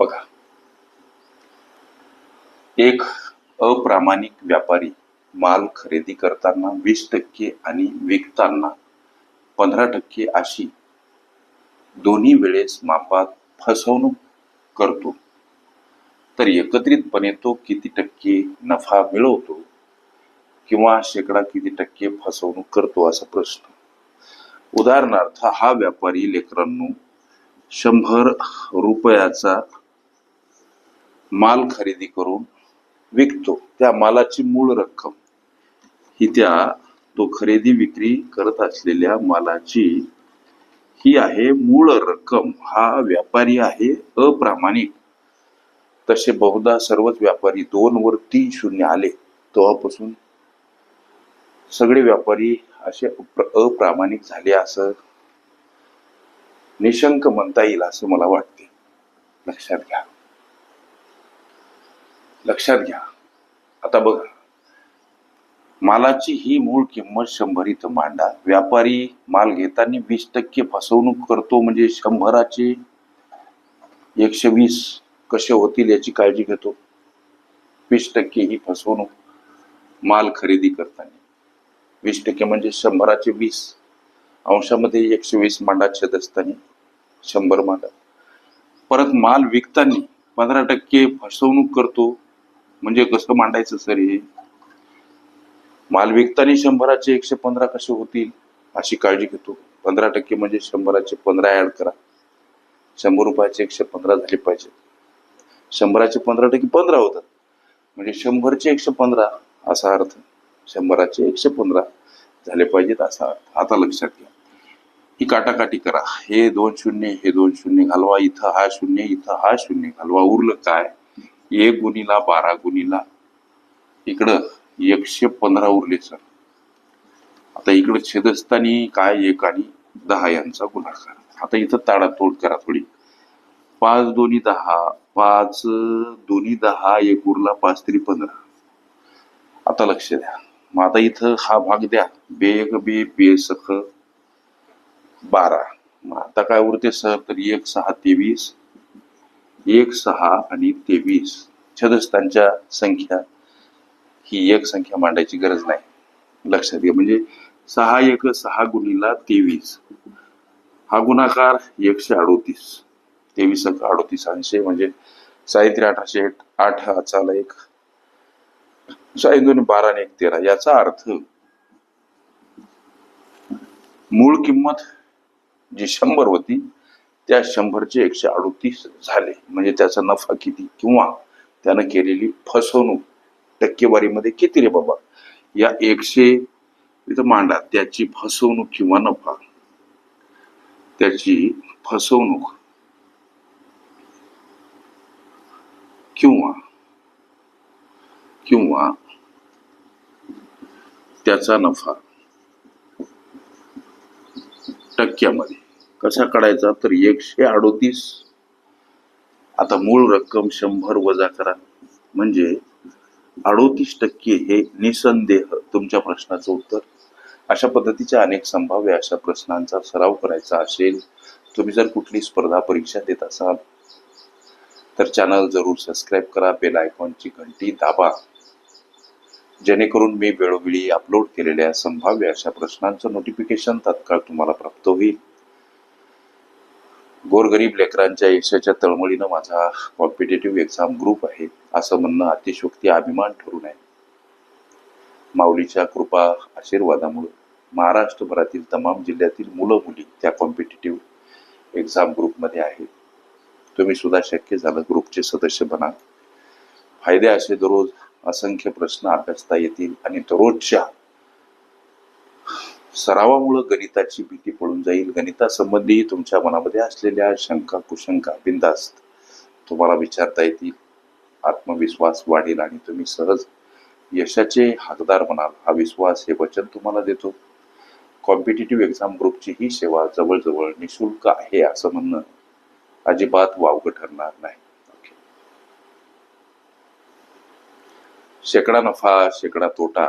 बघा. एक अप्रामाणिक व्यापारी माल खरेदी करताना वीस टक्के आणि विकताना पंधरा टक्के अशी दोन्ही वेळेस मापात फसवणूक करतो. तर एकत्रितपणे तो किती टक्के नफा मिळवतो किंवा शेकडा किती टक्के फसवणूक करतो असा प्रश्न. उदाहरणार्थ हा व्यापारी लेकरांनो शंभर रुपयाचा माल खरेदी करून विकतो. त्या मालाची मूळ रक्कम. ही त्या तो खरेदी विक्री करत असलेल्या मालाची ही आहे मूळ रक्कम. हा व्यापारी आहे अप्रामाणिक. तसे बहुधा सर्वच व्यापारी दोन वर तीन शून्य आले तेव्हापासून सगळे व्यापारी असे अप्रामाणिक झाले असं निशंक म्हणता येईल असं मला वाटते. लक्षात घ्या. लक्षात घ्या. आता बघा. मालाची ही मूळ किंमत शंभर इथं मांडा. व्यापारी माल घेताना वीस टक्के फसवणूक करतो म्हणजे शंभराचे एकशे वीस कसे होतील याची काळजी घेतो. वीस टक्के ही फसवणूक माल खरेदी करताना. वीस टक्के म्हणजे शंभराचे वीस. अंशामध्ये एकशे वीस मांडा छेद असताना शंभर मांडा. परत माल विकताना पंधरा टक्के फसवणूक करतो. म्हणजे कसं मांडायचं सर हे? माल विकताना शंभराचे एकशे पंधरा कसे होतील अशी काळजी घेतो. पंधरा टक्के म्हणजे शंभराचे पंधरा ऍड करा. शंभर रुपयाचे एकशे पंधरा झाले पाहिजे. शंभराचे पंधरा टक्के पंधरा होतात. म्हणजे शंभरचे एकशे पंधरा असा अर्थ. शंभराचे एकशे पंधरा झाले पाहिजेत असा अर्थ. आता लक्षात घ्या. ही काटाकाटी करा. हे दोन शून्य हे दोन शून्य घालवा. इथं हा शून्य इथं हा शून्य घालवा. उरलं काय? एक गुणीला बारा गुणीला. इकडं एकशे पंधरा उरले सर. आता इकडं छेदस्थानी काय एक आणि दहा यांचा गुणाकार. आता इथं ताडातोड करा थोडी. पाच दोन्ही दहा पाच दोन्ही दहा एक उरला पाच तरी पंधरा. आता लक्ष द्या. मग आता इथं हा भाग द्या. बे एक बे बे सख बारा. मग आता काय उरते सर? तर एक सहा तेवीस. एक सहा आणि तेवीस छदस्थांच्या संख्या ही एक संख्या मांडायची गरज नाही. लक्षात घ्या. म्हणजे सहा एक सहा गुणीला तेवीस. हा गुणाकार एकशे अडोतीस. तेवीस एक अडोतीस ऐंशी म्हणजे साहित्य अठराशे आठ हा एक. साई दोन्ही बारा आणि एक तेरा. याचा अर्थ मूळ किंमत जी शंभर होती त्या शंभरचे एकशे अडोतीस झाले. म्हणजे त्याचा नफा किती? किंवा त्यानं केलेली फसवणूक टक्केवारीमध्ये किती रे बाबा? या एकशे इथं मांडा. त्याची फसवणूक किंवा नफा. त्याची फसवणूक किंवा किंवा त्याचा नफा टक्क्यामध्ये. कसा काढायचा? तर एकशे अडोतीस. आता मूळ रक्कम शंभर वजा करा. म्हणजे अडोतीस टक्के हे निसंदेह तुमच्या प्रश्नाचं उत्तर. अशा पद्धतीच्या अनेक संभाव्य अशा प्रश्नांचा सराव करायचा असेल तुम्ही जर कुठली स्पर्धा परीक्षा देत असाल तर चॅनल जरूर सबस्क्राईब करा बेल आयकॉनची घंटी दाबा. जेणेकरून मी वेळोवेळी अपलोड केलेल्या संभाव्य अशा प्रश्नांचं नोटिफिकेशन तात्काळ तुम्हाला प्राप्त होईल. गोरगरीब लेकरांच्या यशाच्या तळमळीनं माझा कॉम्पिटेटिव्ह एक्झाम ग्रुप आहे असं म्हणणं अतिशोक्ती अभिमान ठरू नये माऊलीच्या कृपा आशीर्वादामुळे महाराष्ट्रभरातील तमाम जिल्ह्यातील मुलं मुली त्या कॉम्पिटेटिव्ह एक्झाम ग्रुपमध्ये आहेत. तुम्ही सुद्धा शक्य झालं ग्रुपचे सदस्य बना. फायदे असे दररोज असंख्य प्रश्न अभ्यासता येतील आणि दररोजच्या सरावामुळं गणिताची भीती पडून जाईल. गणितासंबंधी तुमच्या मनामध्ये असलेल्या शंका कुशंका बिंदास्त तुम्हाला विचारता येतील. आत्मविश्वास वाढेल आणि तुम्ही सहज यशाचे हकदार म्हणाल. हा विश्वास हे वचन तुम्हाला देतो. कॉम्पिटेटिव्ह एक्झाम ग्रुपची ही सेवा जवळजवळ निशुल्क आहे असं म्हणणं अजिबात वावगं ठरणार नाही. शेकडा नफा शेकडा तोटा